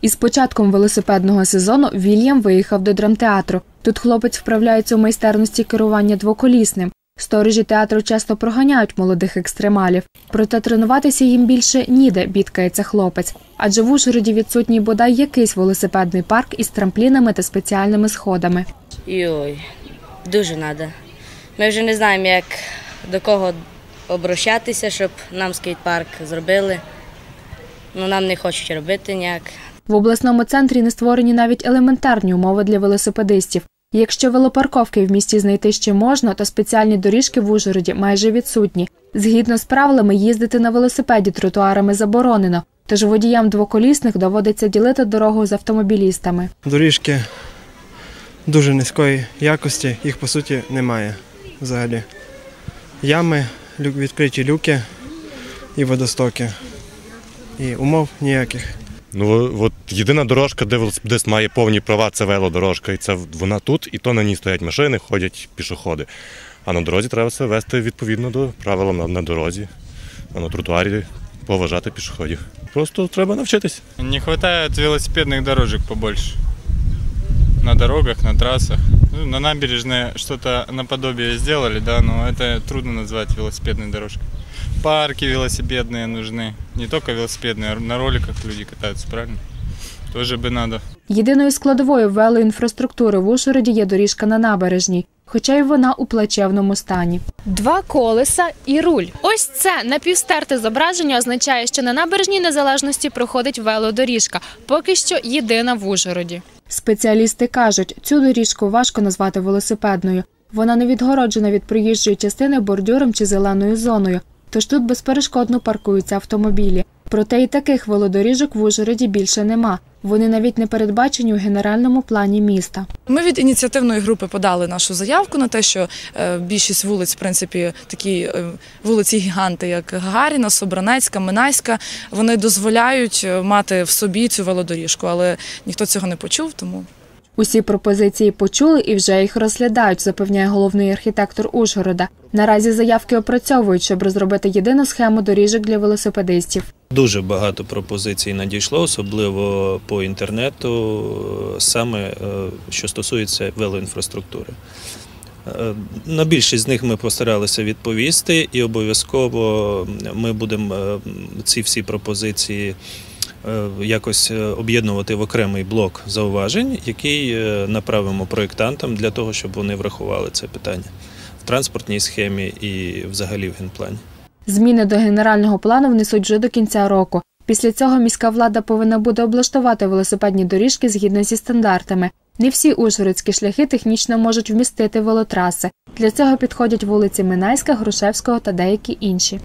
Із початком велосипедного сезону Вільям виїхав до драмтеатру. Тут хлопець вправляється у майстерності керування двоколісним. Сторожі театру часто проганяють молодих екстремалів. Проте тренуватися їм більше ніде, бідкається хлопець. Адже в Ужгороді відсутній бодай якийсь велосипедний парк із трамплінами та спеціальними сходами. Йой, дуже треба. Ми вже не знаємо, як до кого обращатися, щоб нам скейт-парк зробили. Ну, нам не хочуть робити ніяк. В обласному центрі не створені навіть елементарні умови для велосипедистів. Якщо велопарковки в місті знайти ще можна, то спеціальні доріжки в Ужгороді майже відсутні. Згідно з правилами, їздити на велосипеді тротуарами заборонено, тож водіям двоколісних доводиться ділити дорогу з автомобілістами. Доріжки дуже низької якості, їх по суті немає взагалі. Ями, відкриті люки і водостоки. І умов ніяких. Ну от єдина дорожка, де велосипедист має повні права, це велодорожка. І це вона тут, і то на ній стоять машини, ходять пішоходи. А на дорозі треба себе вести відповідно до правил на, на дорозі, а на тротуарі поважати пішоходів. Просто треба навчитись. Не вистачає велосипедних дорожок побольше. На дорогах, на трассах. Ну, на набережной что-то наподобие сделали, да, но это трудно назвать велосипедной дорожкой. Парки велосипедные нужны. Не только велосипедные, а на роликах люди катаются, правильно? Тоже бы надо. Єдиною складовою велоінфраструктури в Ужгороді є доріжка на набережній, хоча й вона у плачевному стані. Два колеса і руль. Ось це напівстерте зображення означає, що на набережній незалежності проходить велодоріжка, поки що єдина в Ужгороді. Спеціалісти кажуть, цю доріжку важко назвати велосипедною. Вона не відгороджена від проїжджої частини бордюром чи зеленою зоною, тож тут безперешкодно паркуються автомобілі. Проте і таких велодоріжок в Ужгороді більше нема. Вони навіть не передбачені у генеральному плані міста. Ми від ініціативної групи подали нашу заявку на те, що е, більшість вулиць, в принципі, такі е, вулиці гіганти, як Гагаріна, Собранецька, Минайська, вони дозволяють е, мати в собі цю велодоріжку, але ніхто цього не почув, тому Усі пропозиції почули і вже їх розглядають, запевняє головний архітектор Ужгорода. Наразі заявки опрацьовують, щоб розробити єдину схему доріжок для велосипедистів. Дуже багато пропозицій надійшло, особливо по інтернету, е, саме е, що стосується велоінфраструктури. Е, На більшість з них ми постаралися відповісти, і обов'язково ми будемо ці всі пропозиції якось об'єднувати в окремий блок зауважень, який направимо проєктантам для того, щоб вони врахували це питання в транспортній схемі і взагалі в генплані. Зміни до генерального плану внесуть вже до кінця року. Після цього міська влада повинна буде облаштувати велосипедні доріжки згідно зі стандартами. Не всі ужгородські шляхи технічно можуть вмістити велотраси. Для цього підходять вулиці Минайська, Грушевського та деякі інші.